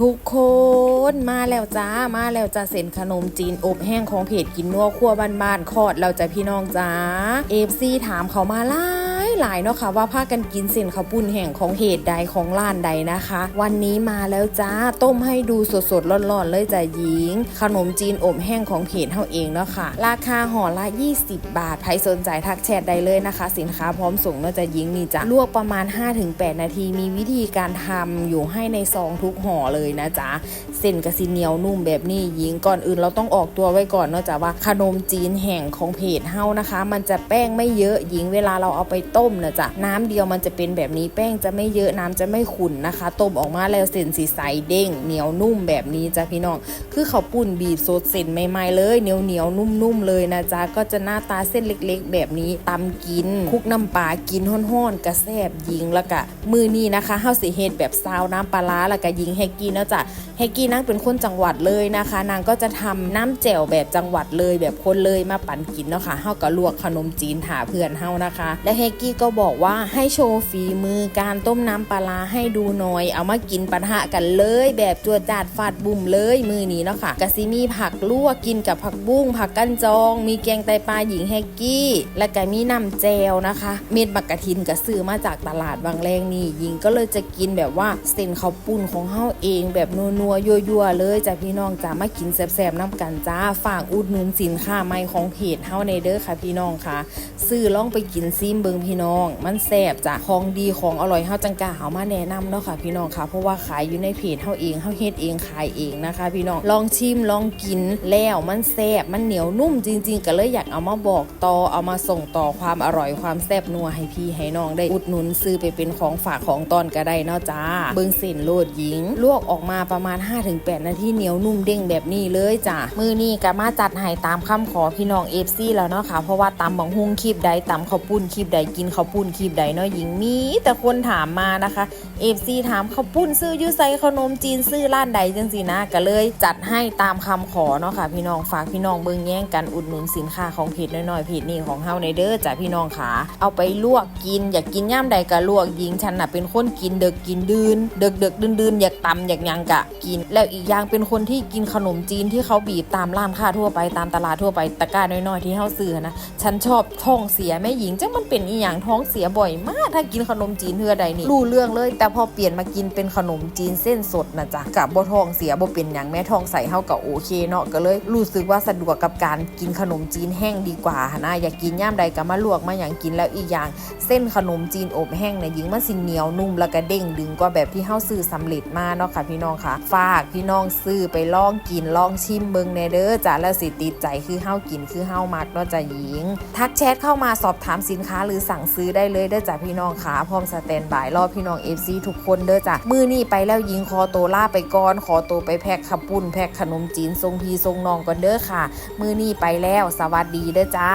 ทุกคนมาแล้วจ้ามาแล้วจ้าเส้นขนมจีนอบแห้งของเพจกินนัวคั่วบ้านๆคอดเราจะพี่น้องจ้าเอฟซีถามเขามาล่า หลายเนาะค่ะว่าพากันกินเส้นข้าวปุ้นแห้งของเพจใดของร้านใดนะคะ วันนี้มาแล้วจ้าต้มให้ดูสดๆร้อนๆเลยจ้ะหญิง ขนมจีนอบแห้งของเพจเฮาเองเนาะค่ะ ราคาห่อละ 20 บาทใครสนใจทักแชทได้เลยนะคะ สินค้าพร้อมส่งเนาะจะหญิงนี่จ้ะลวกประมาณ 5-8 นาทีมีวิธีการทำอยู่ให้ในซองทุกห่อเลยนะจ๊ะ ส้นกะสิเหนียวนุ่มแบบนี้หญิงก่อนอื่นเราต้องออกตัวไว้ก่อนเนาะจ้ะว่าขนมจีนแห่งของเพจเฮานะคะ มันจะแป้งไม่เยอะหญิงเวลาเราเอาไปต้มนะจ๊ะน้ำเดียวมันจะเป็นแบบนี้แป้งจะไม่เยอะน้ำจะไม่ขุ่นนะคะ ต้มออกมาแล้วเส้นสีใสเด้งเหนียวนุ่มแบบนี้จ้ะพี่น้องคือเขาปุ่นบีบสดเส้นใหม่ๆเลยเหนียวเหนียวนุ่มๆเลยนะจ๊ะก็จะหน้าตาเส้นเล็กๆ แบบนี้ตำกินคลุกน้ำปลากินห้อนๆกระแซบยิงแล้วก็มือนี้นะคะเฮาสิเฮ็ดแบบซาวน้ำปลาร้าแล้วก็ยิงแฮกกี้เนาะจ้ะเฮกกี้นางเป็นคนจังหวัดเลยนะคะ นางก็จะทำน้ำแจ่วแบบจังหวัดเลยแบบคนเลยมาปั่นกินเนาะค่ะเฮาก็ลวกขนมจีนถาเพื่อนเฮานะคะ และเฮกกี้ก็บอกว่าให้โชว์ฝีมือการต้มน้ำปลาให้ดูหน่อย เอามากินปะทะกันเลย แบบจวดจาดฟาดบุ่มเลยมือนี้เนาะค่ะกะซิมีผักลวกกินกับผักบุ้งผักกั้นจอง มีแกงไตปลาหญิงเฮกกี้ และก็มีน้ำแจวนะคะ เม็ดบักกะทินก็ซื้อมาจากตลาดบางแรงนี่หญิงก็เลยจะกินแบบว่าเส้นข้าวปุ้นของเฮาเองแบบนัวๆโย่วๆเลยจ้ะพี่น้องจ้ามากินแซ่บๆน้ำกันจ้าฝากอุดหนุนสินค้าใหม่ของเพจเฮาในเด้อค่ะพี่น้องค่ะ ซื้อลองไปกินซิมเบิงพี่น้อง มันแซ่บจ้ะของดีของอร่อยเฮาจังกล้าเฮามาแนะนำเนาะค่ะพี่น้องค่ะเพราะว่าขายอยู่ในเพจเฮาเองเฮาเฮ็ดเองขายเองนะคะ พี่น้องลองชิมลองกินแล้วมันแซ่บมันเหนียวนุ่มจริง ๆ ก็เลยอยากเอามาบอกต่อเอามาส่งต่อความอร่อยความแซ่บนัวให้พี่ให้น้องได้อุดหนุนซื้อไปเป็นของฝากของตอนก็ได้เนาะจ้าเบิงส้นโลดหญิง ลวกออกมาประมาณ5-8นาทีเหนียวนุ่มเด้งแบบนี้เลยจ้ะมือนี้ก็มาจัดให้ตามคำขอพี่น้องเอฟซีแล้วเนาะค่ะ เพราะว่าตำบังฮุงคลิปใดตำข้าวปุ้นคลิปใดกินข้าวปุ้นคลิปใดเนาะหญิงมีแต่คนถามมานะคะเอฟซีถามข้าวปุ้นซื้อยูไซขนมจีนซื้อร้านใดจังสินะก็เลยจัดให้ตามคำขอเนาะค่ะ พี่น้องฝากพี่น้องเบิ่งแย่งกันอุดหนุนสินค้าของเพจน้อยๆเพจนี้ของเฮาในเด้อจ้ะพี่น้องขาเอาไปลวกกินอยากกินย่ามใดก็ลวกยิงฉันน่ะเป็นคนกินเด็กกินดืนเด็กเด็กดืนดืนๆอยากตำอยากยังกะกินแล้วอีกอย่างเป็นคนที่กินขนมจีนที่เขาบีบตามร้านค้าทั่วไปตามตลาดทั่วไปตะกร้าน้อยๆที่เฮาซื้อนะฉันชอบท้องเสียแม่หญิงจังมันเป็นอีหยังท้องเสียบ่อยมากถ้ากินขนมจีนเทื่อใดนี่รู้เรื่องเลย แต่พอเปลี่ยนมากินเป็นขนมจีนเส้นสดนะจ๊ะกับบ่ท้องเสียบ่เป็นหยังแม่ท้องใส่เฮาก็โอเคเนาะก็เลยรู้สึกว่าสะดวกกับการกินขนมจีนแห้งดีกว่านะอยากกินย่ามใดก็มาลวกมาอย่างกินแล้วอีกอย่าง เส้นขนมจีนอบแห้งเนี่ยหญิงมันสิเหนียวนุ่มแล้วก็เด้งดึงกว่าแบบที่เฮาซื้อสำเร็จมาเนาะค่ะพี่น้องค่ะฝากพี่น้องซื้อไปลองกินลองชิมเบิ่งแน่เด้อจ้ะแล้วสิติดใจคือเฮากินคือเฮามักเนาะจ้ะหญิง ทักแชทเข้ามาสอบถามสินค้าหรือสั่งซื้อได้เลยเด้อจ้ะพี่น้องค่ะพร้อมสแตนบายรอพี่น้อง FC ทุกคนเด้อจ้ะมือนี่ไปแล้วหญิงคอโตล่าไปก่อนขอโตไปแพ็คขับปุ้นแพ็คขนมจีนทรงพีทรงนองก่อนเด้อค่ะ มือนี่ไปแล้วสวัสดีเด้อจ้า